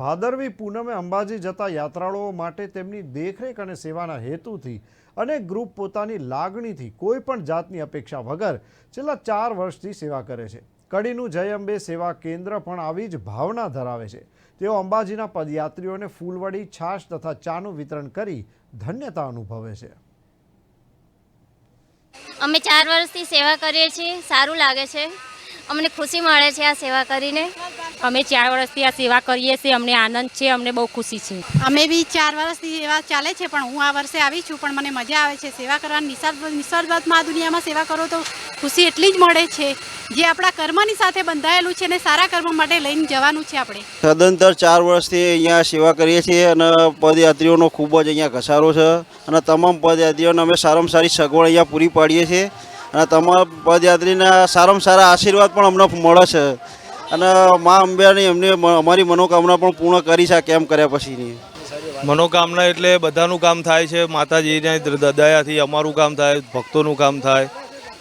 ભાદરવી પૂનમે અંબાજી જતા યાત્રાળુઓ માટે તેમની દેખરેખ અને સેવાના હેતુથી અને ગ્રુપ પોતાની લાગણીથી કોઈ પણ જાતની અપેક્ષા વગર છેલ્લા ચાર વર્ષથી સેવા કરે છે. કડીનું જય અંબે સેવા કેન્દ્ર પણ આવી જ ભાવના ધરાવે છે. તેઓ અંબાજીના પદયાત્રીઓને ફૂલવડી, છાશ તથા ચાનું વિતરણ કરી ધન્યતા અનુભવે છે. અમે ચાર વર્ષથી સેવા કરીએ છીએ. સારું લાગે છે. અમને ખુશી મળે છે આ સેવા કરીને. અમે ચાર વર્ષથી આ સેવા કરીએ છીએ અમને આનંદ છે અમને બહુ ખુશી છે. અમે બી ચાર વર્ષથી સેવા ચાલે છે પણ હું આ વર્ષે આવી છું પણ મને મજા આવે છે સેવા કરવાની. નિસર્ગાત્મા આ દુનિયામાં સેવા કરો તો ખુશી એટલી જ મળે છે જે આપણા કર્મની સાથે બંધાયેલું છે અને સારા કર્મ માટે લઈને જવાનું છે આપણે. સદંતર ચાર વર્ષથી અહીંયા સેવા કરીએ છીએ અને પદયાત્રીઓનો ખૂબ જ અહીંયા ઘસારો છે. અને તમામ પદયાત્રીઓને અમે સારામાં સારી સગવડ અહીંયા પૂરી પાડીએ છીએ. અને તમામ પદયાત્રીના સારામાં સારા આશીર્વાદ પણ અમને મળે છે. અને મા અંબેની એમને અમારી મનોકામના પણ પૂર્ણ કરી છે કેમ કર્યા પછીની. મનોકામના એટલે બધાનું કામ થાય છે. માતાજીની દયાથી અમારું કામ થાય ભક્તોનું કામ થાય.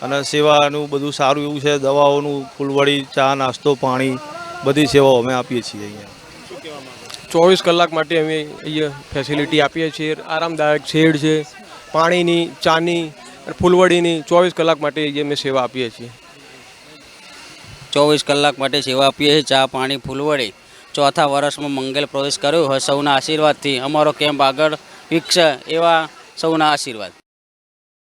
અને સેવાનું બધું સારું એવું છે. દવાઓનું ફૂલવડી ચા નાસ્તો પાણી બધી સેવાઓ અમે આપીએ છીએ અહીંયા. ચોવીસ કલાક માટે અમે અહીંયા ફેસિલિટી આપીએ છીએ. આરામદાયક શેડ છે. પાણીની ચાની ફૂલવડીની ચોવીસ કલાક માટે જે અમે સેવા આપીએ છીએ. ચોવીસ કલાક માટે સેવા આપીએ છીએ ચા, પાણી, ફૂલવડી. ચોથા વર્ષમાં મંગલ પ્રવેશ કર્યો. હોય સૌના આશીર્વાદથી અમારો કેમ્પ આગળ વિકસે એવા સૌના આશીર્વાદ.